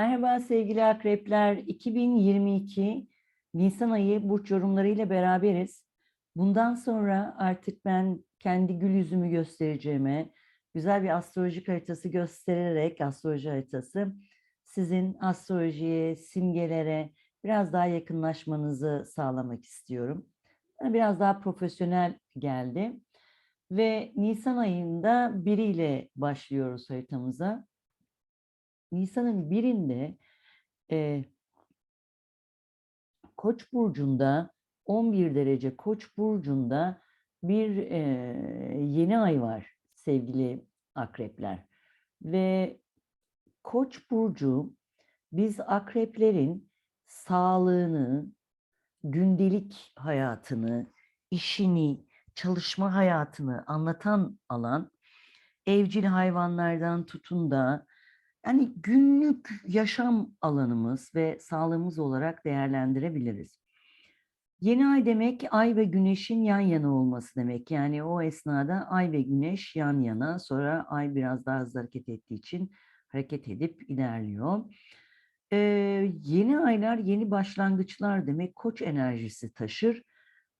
Merhaba sevgili akrepler. 2022 Nisan ayı burç yorumlarıyla beraberiz. Bundan sonra artık ben kendi gül yüzümü göstereceğime, güzel bir astrolojik haritası göstererek, astroloji haritası, sizin astrolojiye, simgelere biraz daha yakınlaşmanızı sağlamak istiyorum. Biraz daha profesyonel geldi. Ve Nisan ayında biriyle başlıyoruz haritamıza. Nisan'ın birinde e, Koç burcunda 11 derece Koç burcunda bir e, yeni ay var sevgili akrepler. Ve Koç burcu biz akreplerin sağlığını, gündelik hayatını, işini, çalışma hayatını anlatan alan evcil hayvanlardan tutun da yani günlük yaşam alanımız ve sağlığımız olarak değerlendirebiliriz. Yeni ay demek ay ve güneşin yan yana olması demek. Yani o esnada ay ve güneş yan yana sonra ay biraz daha hızlı hareket ettiği için hareket edip ilerliyor. Ee, yeni aylar yeni başlangıçlar demek koç enerjisi taşır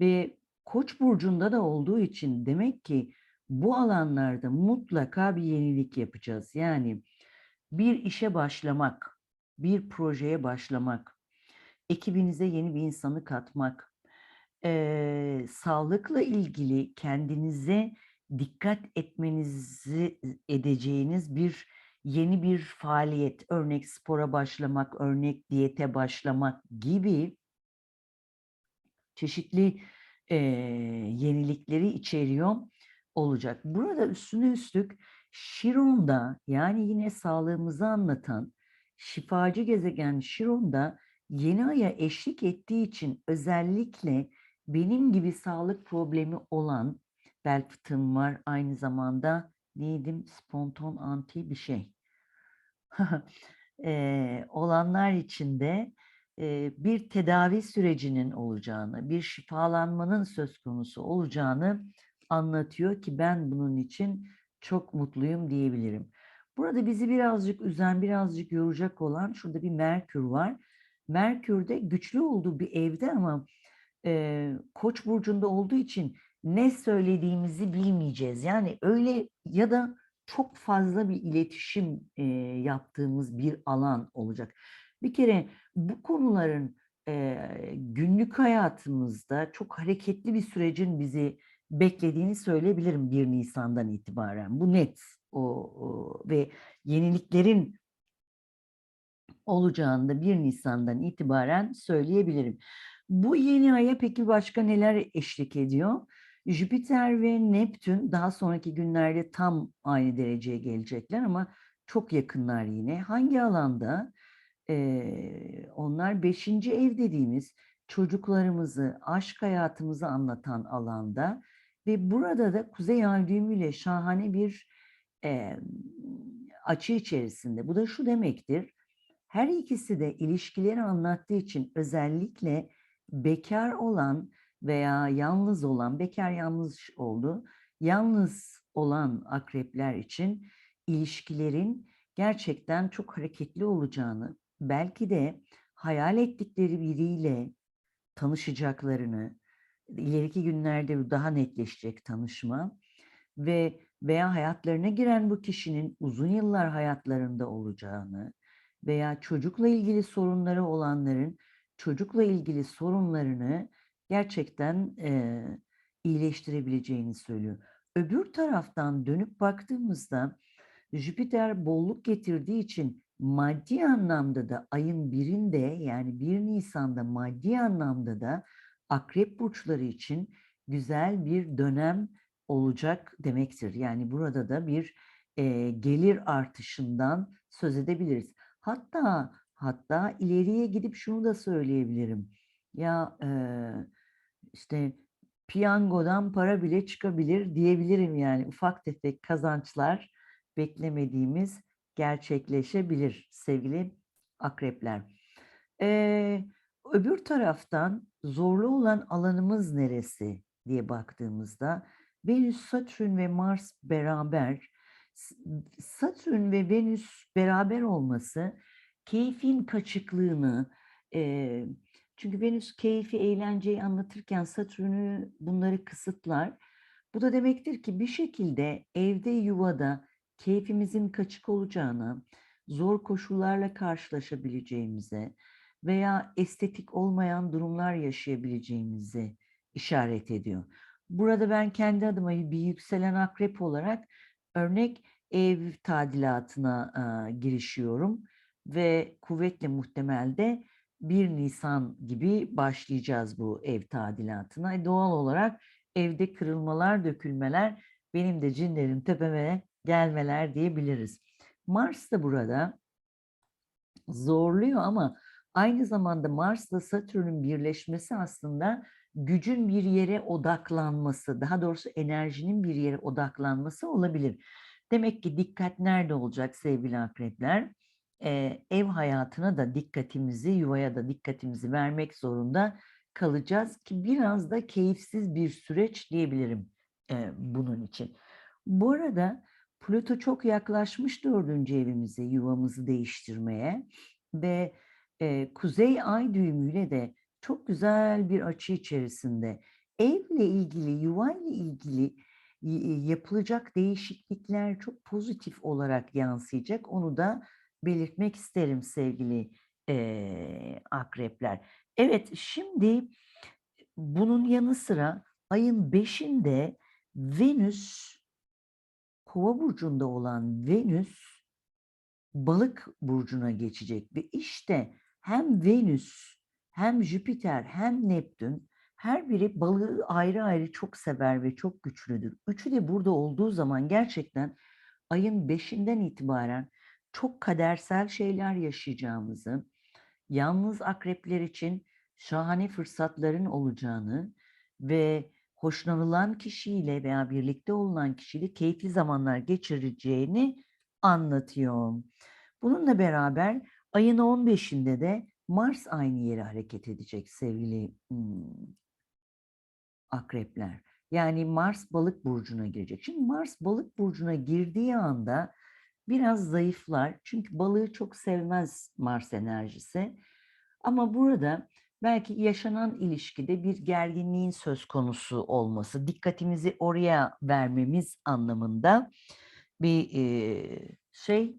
ve koç burcunda da olduğu için demek ki bu alanlarda mutlaka bir yenilik yapacağız. Yani bir işe başlamak, bir projeye başlamak, ekibinize yeni bir insanı katmak, e, sağlıkla ilgili kendinize dikkat etmenizi edeceğiniz bir yeni bir faaliyet, örnek spora başlamak, örnek diyete başlamak gibi çeşitli e, yenilikleri içeriyor olacak. Burada üstüne üstlük Şiron'da yani yine sağlığımızı anlatan şifacı gezegen Şiron'da yeni aya eşlik ettiği için özellikle benim gibi sağlık problemi olan bel fıtığım var aynı zamanda neydim? Spontan anti bir şey. E, olanlar için de e, bir tedavi sürecinin olacağını, bir şifalanmanın söz konusu olacağını anlatıyor ki ben bunun için çok mutluyum diyebilirim. Burada bizi birazcık üzen, birazcık yoracak olan şurada bir Merkür var. Merkür de güçlü olduğu bir evde ama e, Koç burcunda olduğu için ne söylediğimizi bilmeyeceğiz. Yani öyle ya da çok fazla bir iletişim e, yaptığımız bir alan olacak. Bir kere bu konuların e, günlük hayatımızda çok hareketli bir sürecin bizi beklediğini söyleyebilirim 1 Nisan'dan itibaren. Bu net o, o ve yeniliklerin olacağını da 1 Nisan'dan itibaren söyleyebilirim. Bu yeni aya peki başka neler eşlik ediyor? Jüpiter ve Neptün daha sonraki günlerde tam aynı dereceye gelecekler ama çok yakınlar yine. Hangi alanda? Ee, onlar beşinci ev dediğimiz çocuklarımızı, aşk hayatımızı anlatan alanda ve burada da Kuzey Ay düğümüyle şahane bir e, açı içerisinde. Bu da şu demektir. Her ikisi de ilişkileri anlattığı için özellikle bekar olan veya yalnız olan, bekar yalnız oldu, yalnız olan akrepler için ilişkilerin gerçekten çok hareketli olacağını, belki de hayal ettikleri biriyle tanışacaklarını, ileriki günlerde daha netleşecek tanışma ve veya hayatlarına giren bu kişinin uzun yıllar hayatlarında olacağını veya çocukla ilgili sorunları olanların çocukla ilgili sorunlarını gerçekten e, iyileştirebileceğini söylüyor. Öbür taraftan dönüp baktığımızda Jüpiter bolluk getirdiği için maddi anlamda da ayın birinde yani 1 Nisan'da maddi anlamda da akrep burçları için güzel bir dönem olacak demektir. Yani burada da bir e, gelir artışından söz edebiliriz. Hatta hatta ileriye gidip şunu da söyleyebilirim. Ya e, işte piyangodan para bile çıkabilir diyebilirim yani ufak tefek kazançlar beklemediğimiz gerçekleşebilir sevgili akrepler. Ee, öbür taraftan zorlu olan alanımız neresi diye baktığımızda Venüs, Satürn ve Mars beraber Satürn ve Venüs beraber olması keyfin kaçıklığını, eee, çünkü Venüs keyfi, eğlenceyi anlatırken Satürn'ü bunları kısıtlar. Bu da demektir ki bir şekilde evde, yuvada keyfimizin kaçık olacağını, zor koşullarla karşılaşabileceğimize veya estetik olmayan durumlar yaşayabileceğimizi işaret ediyor. Burada ben kendi adıma bir yükselen akrep olarak örnek ev tadilatına a, girişiyorum ve kuvvetle muhtemelde 1 Nisan gibi başlayacağız bu ev tadilatına. E, doğal olarak evde kırılmalar, dökülmeler, benim de cinlerim tepeme gelmeler diyebiliriz. Mars da burada zorluyor ama aynı zamanda Mars'la Satürn'ün birleşmesi aslında gücün bir yere odaklanması, daha doğrusu enerjinin bir yere odaklanması olabilir. Demek ki dikkat nerede olacak sevgili akrepler? Ee, ev hayatına da dikkatimizi, yuvaya da dikkatimizi vermek zorunda kalacağız ki biraz da keyifsiz bir süreç diyebilirim e, bunun için. Bu arada Plüto çok yaklaşmış dördüncü evimize, yuvamızı değiştirmeye ve e, Kuzey Ay düğümüyle de çok güzel bir açı içerisinde evle ilgili, yuvayla ilgili yapılacak değişiklikler çok pozitif olarak yansıyacak. Onu da belirtmek isterim sevgili e, akrepler. Evet şimdi bunun yanı sıra ayın 5'inde Venüs Kova burcunda olan Venüs Balık burcuna geçecek ve işte hem Venüs hem Jüpiter hem Neptün her biri balığı ayrı ayrı çok sever ve çok güçlüdür. Üçü de burada olduğu zaman gerçekten ayın beşinden itibaren çok kadersel şeyler yaşayacağımızı, yalnız akrepler için şahane fırsatların olacağını ve hoşlanılan kişiyle veya birlikte olunan kişiyle keyifli zamanlar geçireceğini anlatıyor. Bununla beraber ayın 15'inde de Mars aynı yere hareket edecek sevgili hmm, akrepler. Yani Mars balık burcuna girecek. Şimdi Mars balık burcuna girdiği anda biraz zayıflar. Çünkü balığı çok sevmez Mars enerjisi. Ama burada belki yaşanan ilişkide bir gerginliğin söz konusu olması, dikkatimizi oraya vermemiz anlamında bir şey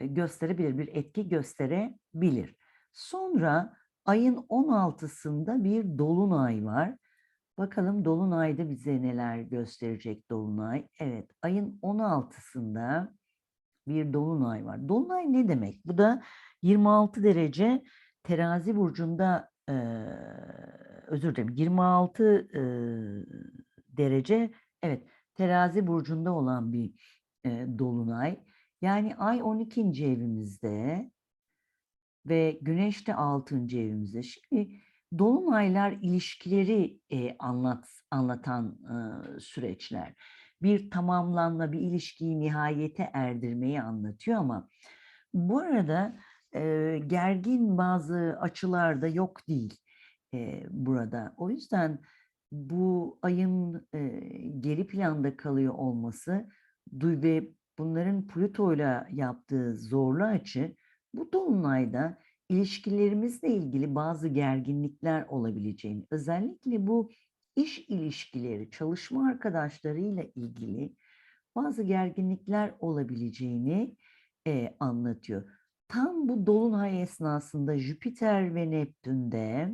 gösterebilir, bir etki gösterebilir. Sonra ayın 16'sında bir dolunay var. Bakalım dolunayda bize neler gösterecek dolunay? Evet, ayın 16'sında bir dolunay var. Dolunay ne demek? Bu da 26 derece terazi burcunda e, özür dilerim 26 e, derece evet terazi burcunda olan bir e, dolunay. Yani ay 12. evimizde ve güneş de 6. evimizde. Şimdi dolunaylar ilişkileri e, anlat anlatan e, süreçler. Bir tamamlanma, bir ilişkiyi nihayete erdirmeyi anlatıyor ama bu arada e, gergin bazı açılarda yok değil e, burada. O yüzden bu ayın e, geri planda kalıyor olması duy ve bunların Plüto ile yaptığı zorlu açı bu dolunayda ilişkilerimizle ilgili bazı gerginlikler olabileceğini, özellikle bu iş ilişkileri, çalışma arkadaşlarıyla ilgili bazı gerginlikler olabileceğini e, anlatıyor. Tam bu dolunay esnasında Jüpiter ve Neptün'de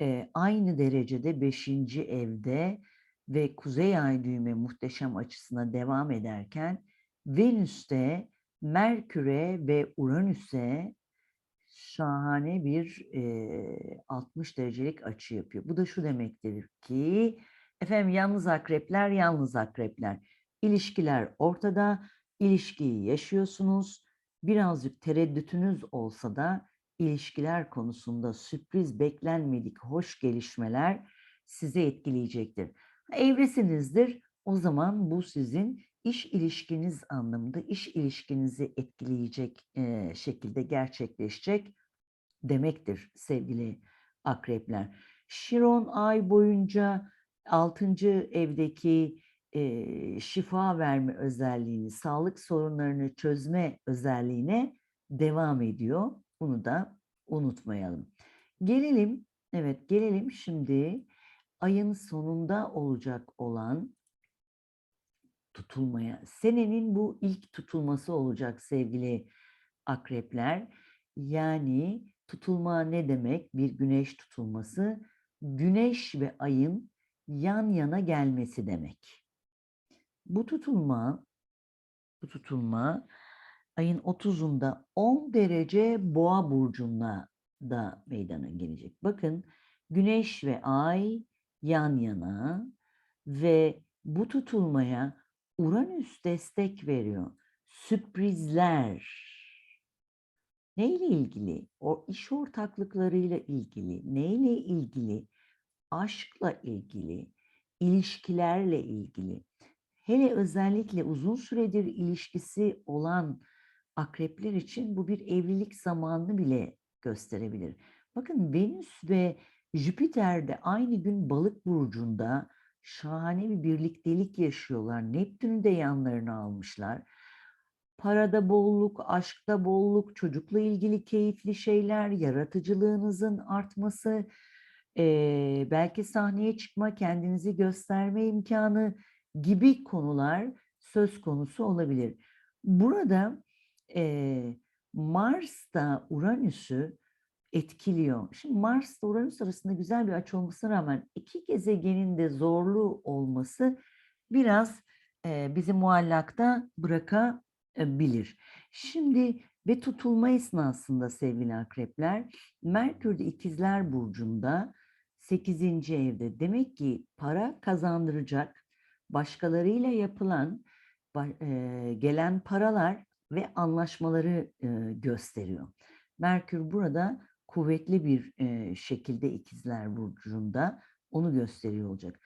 e, aynı derecede 5. evde ve Kuzey Ay düğme muhteşem açısına devam ederken Venüs'te Merkür'e ve Uranüs'e şahane bir e, 60 derecelik açı yapıyor. Bu da şu demektir ki efendim yalnız akrepler yalnız akrepler. İlişkiler ortada, ilişkiyi yaşıyorsunuz. Birazcık tereddütünüz olsa da ilişkiler konusunda sürpriz beklenmedik hoş gelişmeler sizi etkileyecektir. Evresinizdir. O zaman bu sizin iş ilişkiniz anlamında iş ilişkinizi etkileyecek e, şekilde gerçekleşecek demektir sevgili akrepler. Şiron ay boyunca 6. evdeki e, şifa verme özelliğini, sağlık sorunlarını çözme özelliğine devam ediyor. Bunu da unutmayalım. Gelelim, evet gelelim şimdi ayın sonunda olacak olan tutulmaya. Senenin bu ilk tutulması olacak sevgili akrepler. Yani tutulma ne demek? Bir güneş tutulması. Güneş ve ayın yan yana gelmesi demek. Bu tutulma bu tutulma ayın 30'unda 10 derece boğa burcunda da meydana gelecek. Bakın güneş ve ay yan yana ve bu tutulmaya Uranüs destek veriyor. Sürprizler. Neyle ilgili? O iş ortaklıklarıyla ilgili, neyle ilgili? Aşkla ilgili, ilişkilerle ilgili. Hele özellikle uzun süredir ilişkisi olan akrepler için bu bir evlilik zamanını bile gösterebilir. Bakın Venüs ve Jüpiter de aynı gün balık burcunda şahane bir birliktelik yaşıyorlar. Neptün'ü de yanlarına almışlar. Parada bolluk, aşkta bolluk, çocukla ilgili keyifli şeyler, yaratıcılığınızın artması, belki sahneye çıkma, kendinizi gösterme imkanı gibi konular söz konusu olabilir. Burada eee, Mars da Uranüs'ü etkiliyor. Şimdi Mars Uranüs arasında güzel bir açı olmasına rağmen iki gezegenin de zorlu olması biraz eee, bizi muallakta bırakabilir. Şimdi ve tutulma esnasında sevgili akrepler, Merkür de ikizler burcunda 8. evde. Demek ki para kazandıracak, başkalarıyla yapılan eee, gelen paralar ve anlaşmaları eee, gösteriyor. Merkür burada kuvvetli bir şekilde ikizler burcunda onu gösteriyor olacak.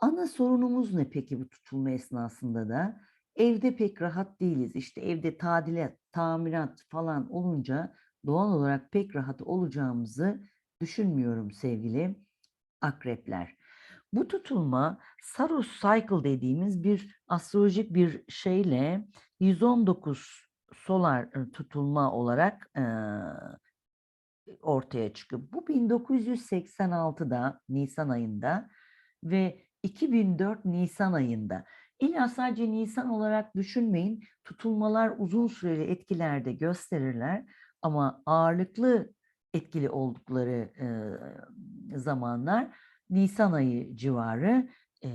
Ana sorunumuz ne peki bu tutulma esnasında da? Evde pek rahat değiliz. İşte evde tadilat, tamirat falan olunca doğal olarak pek rahat olacağımızı düşünmüyorum sevgili akrepler. Bu tutulma Saros Cycle dediğimiz bir astrolojik bir şeyle 119 solar tutulma olarak e, ortaya çıkıyor. Bu 1986'da Nisan ayında ve 2004 Nisan ayında. İlla sadece Nisan olarak düşünmeyin. Tutulmalar uzun süreli etkilerde gösterirler ama ağırlıklı etkili oldukları e, zamanlar Nisan ayı civarı e,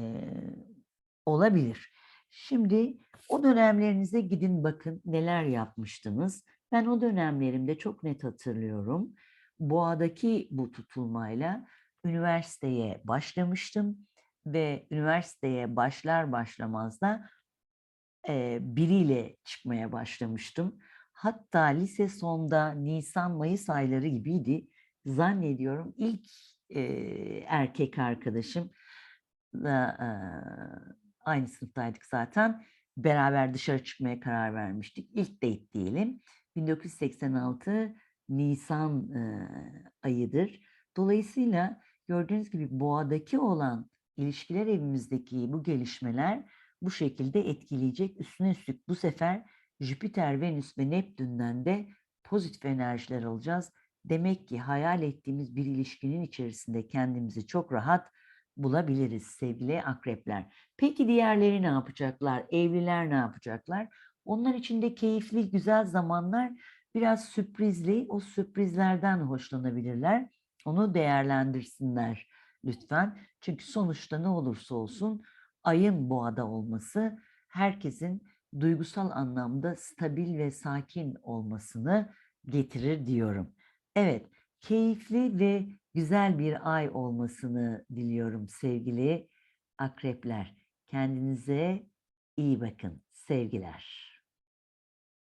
olabilir. Şimdi o dönemlerinize gidin bakın neler yapmıştınız. Ben o dönemlerimde çok net hatırlıyorum. Boğa'daki bu tutulmayla üniversiteye başlamıştım ve üniversiteye başlar başlamaz da e, biriyle çıkmaya başlamıştım. Hatta lise sonda Nisan-Mayıs ayları gibiydi. Zannediyorum ilk e, erkek arkadaşım da e, aynı sınıftaydık zaten. Beraber dışarı çıkmaya karar vermiştik. İlk date diyelim. 1986 Nisan e, ayıdır. Dolayısıyla gördüğünüz gibi boğadaki olan ilişkiler evimizdeki bu gelişmeler bu şekilde etkileyecek. Üstüne üstlük bu sefer Jüpiter, Venüs ve Neptün'den de pozitif enerjiler alacağız. Demek ki hayal ettiğimiz bir ilişkinin içerisinde kendimizi çok rahat bulabiliriz sevgili akrepler. Peki diğerleri ne yapacaklar? Evliler ne yapacaklar? Onlar için de keyifli, güzel zamanlar biraz sürprizli. O sürprizlerden hoşlanabilirler. Onu değerlendirsinler lütfen. Çünkü sonuçta ne olursa olsun ayın boğada olması herkesin duygusal anlamda stabil ve sakin olmasını getirir diyorum. Evet, keyifli ve güzel bir ay olmasını diliyorum sevgili akrepler. Kendinize iyi bakın. Sevgiler.